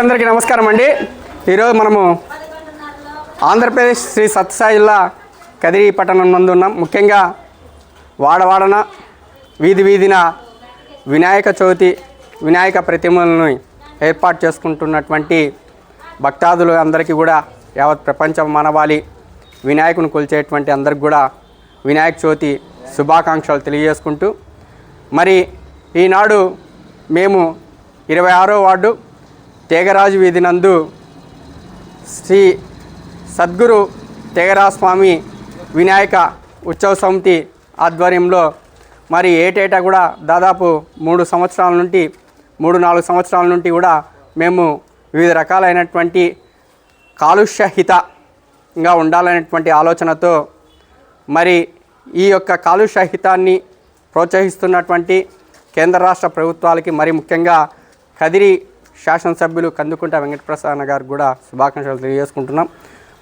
అందరికీ నమస్కారం అండి. ఈరోజు మనము ఆంధ్రప్రదేశ్ శ్రీ సత్యసాయి జిల్లా కదిరి పట్టణం నందు ఉన్నాం. ముఖ్యంగా వాడవాడన వీధి వీధిన వినాయక చవితి వినాయక ప్రతిమలను ఏర్పాటు చేసుకుంటున్నటువంటి భక్తాదులు అందరికీ కూడా యావత్ ప్రపంచ మానవాళి వినాయకుని కొలిచేటువంటి అందరికి కూడా వినాయక చవితి శుభాకాంక్షలు తెలియజేసుకుంటూ మరి ఈనాడు మేము ఇరవై ఆరో వార్డు తేగరాజు వీధి నందు శ్రీ సద్గురు తేగరాజ స్వామి వినాయక ఉత్సవ సమితి ఆధ్వర్యంలో మరి ఏటేటా కూడా దాదాపు మూడు సంవత్సరాల నుండి మూడు నాలుగు సంవత్సరాల నుండి కూడా మేము వివిధ రకాలైనటువంటి కాలుష్యహితంగా ఉండాలనేటువంటి ఆలోచనతో మరి ఈ యొక్క కాలుష్యహితాన్ని ప్రోత్సహిస్తున్నటువంటి కేంద్ర రాష్ట్ర ప్రభుత్వాలకి మరి ముఖ్యంగా కదిరి శాసనసభ్యులు కందుకుంట వెంకటప్రసన్న గారు కూడా శుభాకాంక్షలు తెలియజేసుకుంటున్నాం.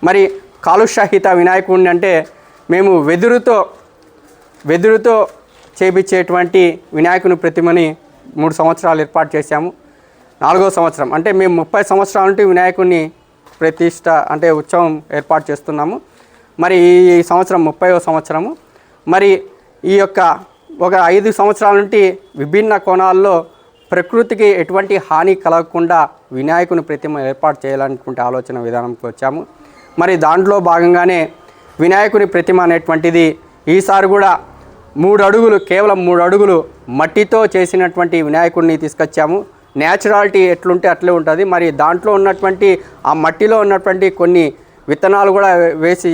మరి కాలుష్యహిత వినాయకుడిని అంటే మేము వెదురుతో వెదురుతో చేపించేటువంటి వినాయకుని ప్రతిమని మూడు సంవత్సరాలు ఏర్పాటు చేశాము. నాలుగో సంవత్సరం అంటే మేము ముప్పై సంవత్సరాల నుండి వినాయకుడిని ప్రతిష్ట అంటే ఉత్సవం ఏర్పాటు చేస్తున్నాము. మరి ఈ సంవత్సరం ముప్పైవ సంవత్సరము. మరి ఈ యొక్క ఒక ఐదు సంవత్సరాల నుండి విభిన్న కోణాల్లో ప్రకృతికి ఎటువంటి హాని కలగకుండా వినాయకుని ప్రతిమ ఏర్పాటు చేయాలనుకుంటే ఆలోచన విధానంకి వచ్చాము. మరి దాంట్లో భాగంగానే వినాయకుని ప్రతిమ అనేటువంటిది ఈసారి కూడా మూడు అడుగులు కేవలం మూడు అడుగులు మట్టితో చేసినటువంటి వినాయకుడిని తీసుకొచ్చాము. న్యాచురాలిటీ ఎట్లుంటే అట్లే ఉంటుంది. మరి దాంట్లో ఉన్నటువంటి ఆ మట్టిలో ఉన్నటువంటి కొన్ని విత్తనాలు కూడా వేసి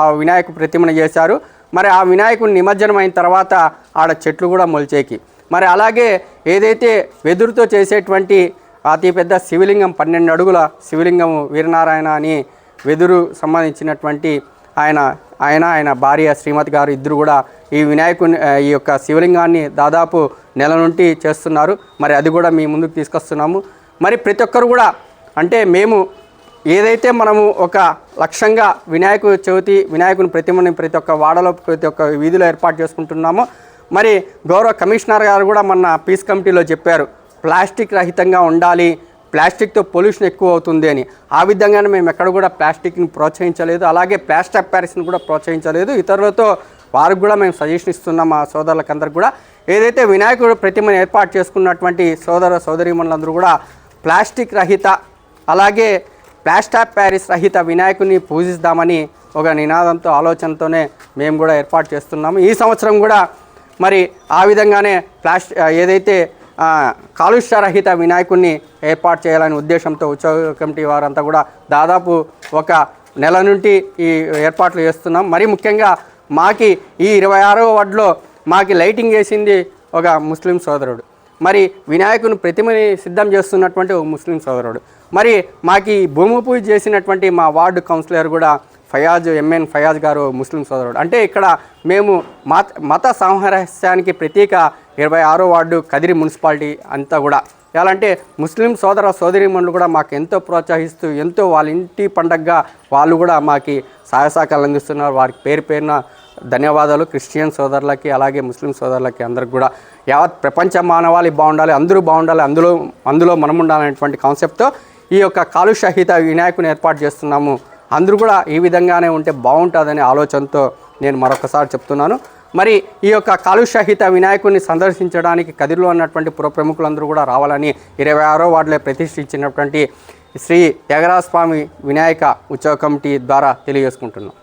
ఆ వినాయక ప్రతిమను చేశారు. మరి ఆ వినాయకుడు నిమజ్జనం అయిన తర్వాత ఆడ చెట్లు కూడా మొలిచేకి. మరి అలాగే ఏదైతే వెదురుతో చేసేటువంటి అతి పెద్ద శివలింగం పన్నెండు అడుగుల శివలింగం వీరనారాయణ అని వెదురు సంబంధించినటువంటి ఆయన ఆయన ఆయన భార్య శ్రీమతి గారు ఇద్దరు కూడా ఈ వినాయకుని ఈ యొక్క శివలింగాన్ని దాదాపు నెల నుండి చేస్తున్నారు. మరి అది కూడా మీ ముందుకు తీసుకొస్తున్నాము. మరి ప్రతి ఒక్కరు కూడా అంటే మేము ఏదైతే మనము ఒక లక్ష్యంగా వినాయక చవితి వినాయకుని ప్రతిమని ప్రతి ఒక్క వాడలో ప్రతి ఒక్క వీధిలో ఏర్పాటు చేసుకుంటున్నామో మరి గౌరవ కమిషనర్ గారు కూడా మన పీస్ కమిటీలో చెప్పారు ప్లాస్టిక్ రహితంగా ఉండాలి ప్లాస్టిక్తో పొల్యూషన్ ఎక్కువ అవుతుంది అని. ఆ విధంగానే మేము ఎక్కడ కూడా ప్లాస్టిక్ని ప్రోత్సహించలేదు అలాగే ప్లాస్టిక్ ప్యారిస్ని కూడా ప్రోత్సహించలేదు. ఇతరులతో వారికి కూడా మేము సజెషన్ ఇస్తున్నాం మా సోదరులకందరికి కూడా. ఏదైతే వినాయకుడు ప్రతిమను ఏర్పాటు చేసుకున్నటువంటి సోదర సోదరీమణులందరూ కూడా ప్లాస్టిక్ రహిత అలాగే ప్లాస్టాప్ ప్యారిస్ రహిత వినాయకుని పూజిస్తామని ఒక నినాదంతో ఆలోచనతోనే మేము కూడా ఏర్పాటు చేస్తున్నాము. ఈ సంవత్సరం కూడా మరి ఆ విధంగానే ప్లాస్ట్ ఏదైతే కాలుష్యరహిత వినాయకుడిని ఏర్పాటు చేయాలనే ఉద్దేశంతో ఉత్సవ కమిటీ వారంతా కూడా దాదాపు ఒక నెల నుండి ఈ ఏర్పాట్లు చేస్తున్నాం. మరి ముఖ్యంగా మాకి ఈ ఇరవై ఆరవ వార్డులో మాకి లైటింగ్ వేసింది ఒక ముస్లిం సోదరుడు. మరి వినాయకుని ప్రతిమని సిద్ధం చేస్తున్నటువంటి ఒక ముస్లిం సోదరుడు. మరి మాకి ఈ భూమి పూజ చేసినటువంటి మా వార్డు కౌన్సిలర్ కూడా ఫయాజ్ ఎంఎన్ ఫయాజ్ గారు ముస్లిం సోదరుడు. అంటే ఇక్కడ మేము మత మత సామరస్యానికి ప్రతీక ఇరవై ఆరో వార్డు కదిరి మున్సిపాలిటీ అంతా కూడా. ఎలా అంటే ముస్లిం సోదర సోదరిమణులు కూడా మాకు ఎంతో ప్రోత్సహిస్తూ ఎంతో వాళ్ళ ఇంటి పండగగా వాళ్ళు కూడా మాకు సహాయ సహకారాలు అందిస్తున్నారు. వారికి పేరు పేరున ధన్యవాదాలు. క్రిస్టియన్ సోదరులకి అలాగే ముస్లిం సోదరులకి అందరికి కూడా. యావత్ ప్రపంచ మానవాళి బాగుండాలి అందరూ బాగుండాలి అందులో అందులో మనం ఉండాలనేటువంటి కాన్సెప్ట్తో ఈ యొక్క కాలుష్యహిత వినాయకుని ఏర్పాటు చేస్తున్నాము. అందరూ కూడా ఈ విధంగానే ఉంటే బాగుంటుందనే ఆలోచనతో నేను మరొకసారి చెప్తున్నాను. మరి ఈ యొక్క కాలుష్యహిత వినాయకుడిని సందర్శించడానికి కదిరిలో ఉన్నటువంటి పురప్రముఖులందరూ కూడా రావాలని ఇరవై ఆరో వార్డులో ప్రతిష్ఠించినటువంటి శ్రీ త్యాగరాజ స్వామి వినాయక ఉత్సవ కమిటీ ద్వారా తెలియజేసుకుంటున్నాం.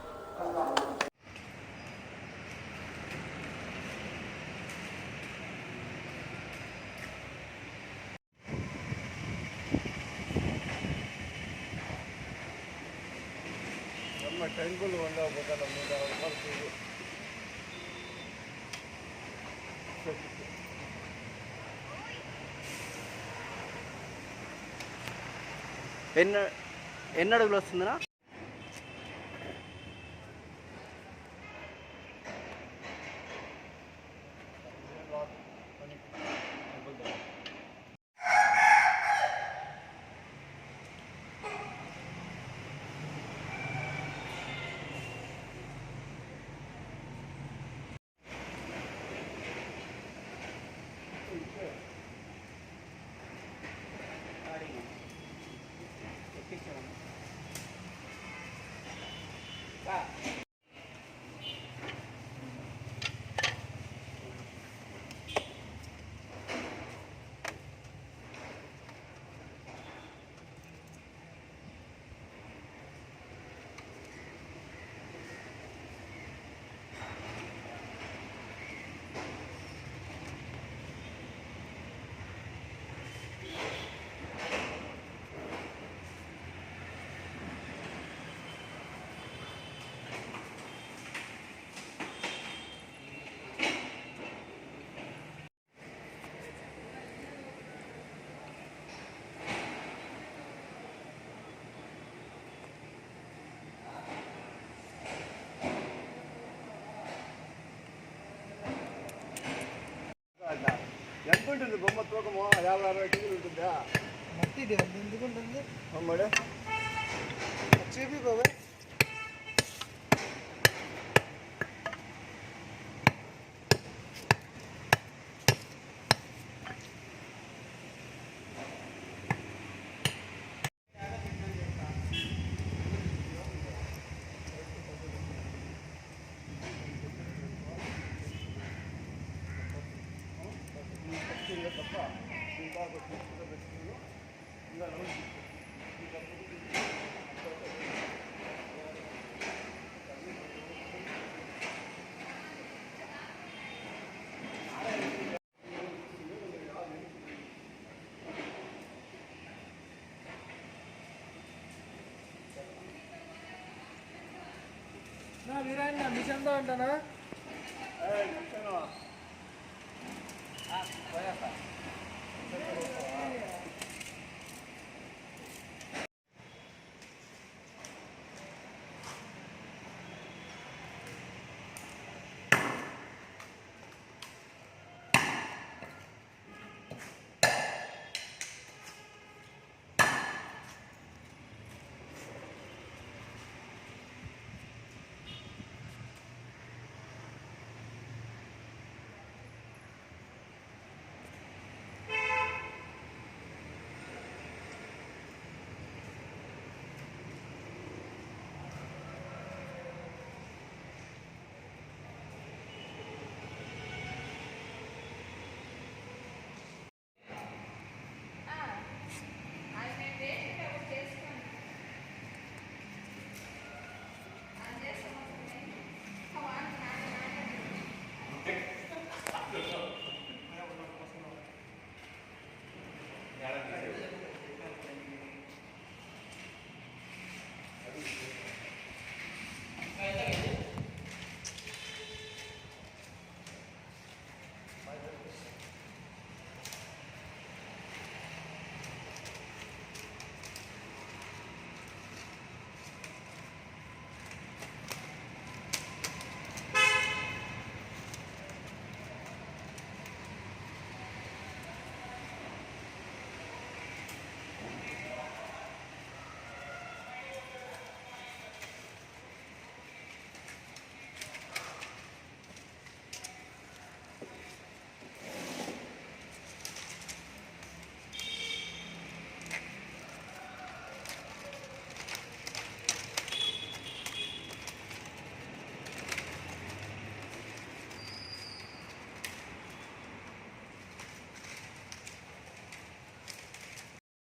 ఎన్ని ఎన్ని అడుగులు వస్తుందా యాభై అరవై కేజీలు ఉంటుందా మట్టి ఇది అంత ఎందుకు ఉంటుంది అమ్మడు చూపి బాబాయ్ నా వీరాయన నా మిషన్తో అంటానా